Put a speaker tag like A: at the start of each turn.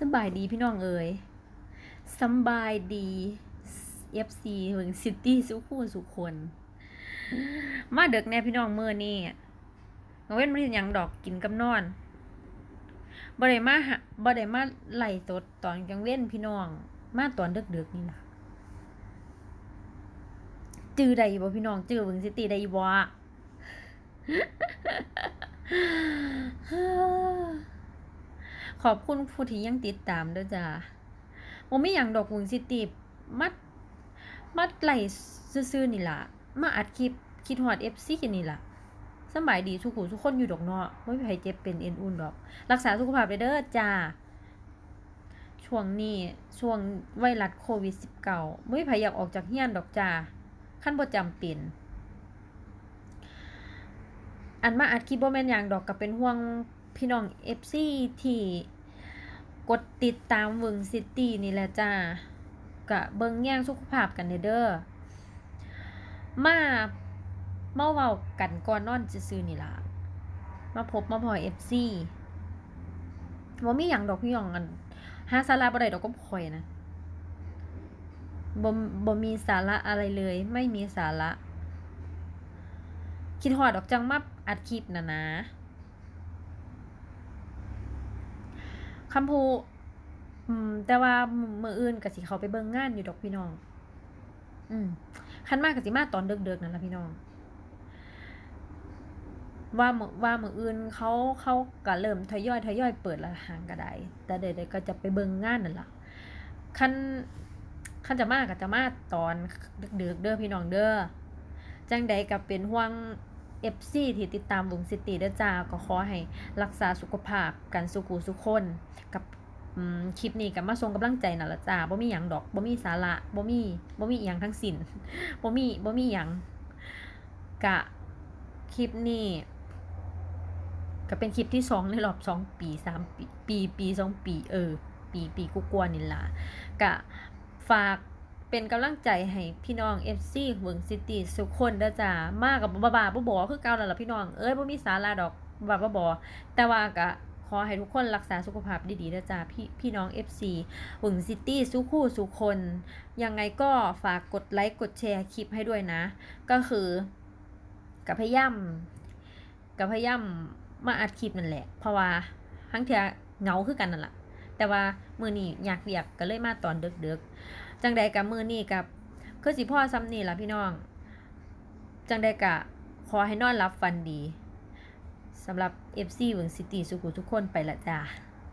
A: สบายดีพี่น้องเอ๋ยสบายดี FC เมืองซิตี้สุขูสุคน มาเด็กแน่พี่น้องเมื่อนี่งเว้นมาเห็นยังดอกกินกับนอนบ่ได้มาหาบ่ได้มาไหลสดตอนกลางเว้นพี่น้อง มาตอนเดึกๆนี่ล่ะจือใดบ่พี่น้องจือเมืองซิตี้ได้บ่ ขอบคุณผู้ที่ยังติดตามด้วยจ้าผมไม่อย่างดอกวงซิตี้มัด มัดไหลซื่อๆนี่ล่ะ มาอัดคลิปคิดฮอด FC นี่ล่ะสบายดีทุกผู้ทุกคนอยู่ดอกเนาะไม่มีใครเจ็บเป็นเอ็นอุ่นดอก รักษาสุขภาพเด้อจ้าช่วงนี้ช่วงไวรัสโควิด -19 ไม่มีใครอยากออกจากเฮียนดอกจ้าขั้นบ่จำเป็นอันมาอัดคลิปบ่แม่นหยังดอกก็เป็นห่วงพี่น้อง FC ที่ กดติดตามเวิงซิตี้นี่แหละจ้ากะเบิ่งแย่งสุขภาพกันเด้อมาเมาเว้ากันก่อนนอนซื่อนี่ล่ะ มาพบมาพอ FC บ่มีหยังดอกพี่น้องอันหาสาระบ่ได้ดอกก็ข่อยนะบ่บ่มีสาระอะไรเลย ไม่มีสาระ คิดฮอดดอกจังมาอัดคลิปนะนะ คำพูอืม แต่ว่ามืออื่นก็สิเขาไปเบิ่งงานอยู่ดอกพี่น้อง อืมคันมากก็สิมาตอนเดึกๆนั่นละพี่น้อง ว่ามือว่ามืออื่นเขาเขาก็เริ่มทยอยทยอยเปิดละหางก็ไดแต่เดี๋ยวๆก็จะไปเบิ่งงานนั่นล่ะคันคันจะมากก็จะมาตอนเดึกๆเด้อพี่น้องเด้อจังใดก็เป็นห่วง FC ที่ติดตามวงซิตีเด้อจ้าก็ขอให้รักษาสุขภาพกันสุขุสุขคน กับคลิปนี้ก็มาส่งกำลังใจนั่นล่ะจ้าบ่มีหยังดอกบ่มีสาระบ่มีบ่มีหยังทั้งสิ้นบ่มีบ่มีหยังกะคลิปนี้ก็เป็นคลิปที่สองในรอบสองปีสามปีปีปีสองปี เออ ปีปีกูกลัวาๆนี่ล่ะกะฝาก เป็นกำลังใจให้พี่น้อง FC เวิงซิตี้ทุกคนเด้อจ้ามากกับบ้าบาๆบ่ๆคือเก่านั่นล่ะพี่น้อง เอ้ยบ่มีสาระดอกบ้าบ่ๆแต่ว่าก็ขอให้ทุกคนรักษาสุขภาพดีๆเด้อจ้าพี่พี่น้อง FC เวิงซิตี้สุคู่สุคน ยังไงก็ฝากกดไลค์กดแชร์คลิปให้ด้วยนะ ก็คือกับพยายามกับพยายามมาอัดคลิปนั่นแหละ เพราะว่าทั้งเทียเหงาคือกันนั่นแหละ แต่ว่ามือนี้อยากเรียกก็เลยมาตอนดึกๆ จังใดกับมือนี้กับคือสิพ่อซ้ำนี่ล่ะพี่น้อง จังใดกะขอให้นอนรับฟันดีสำหรับ FC เวิงซิตี้สุขุทุกคนไปละจ้า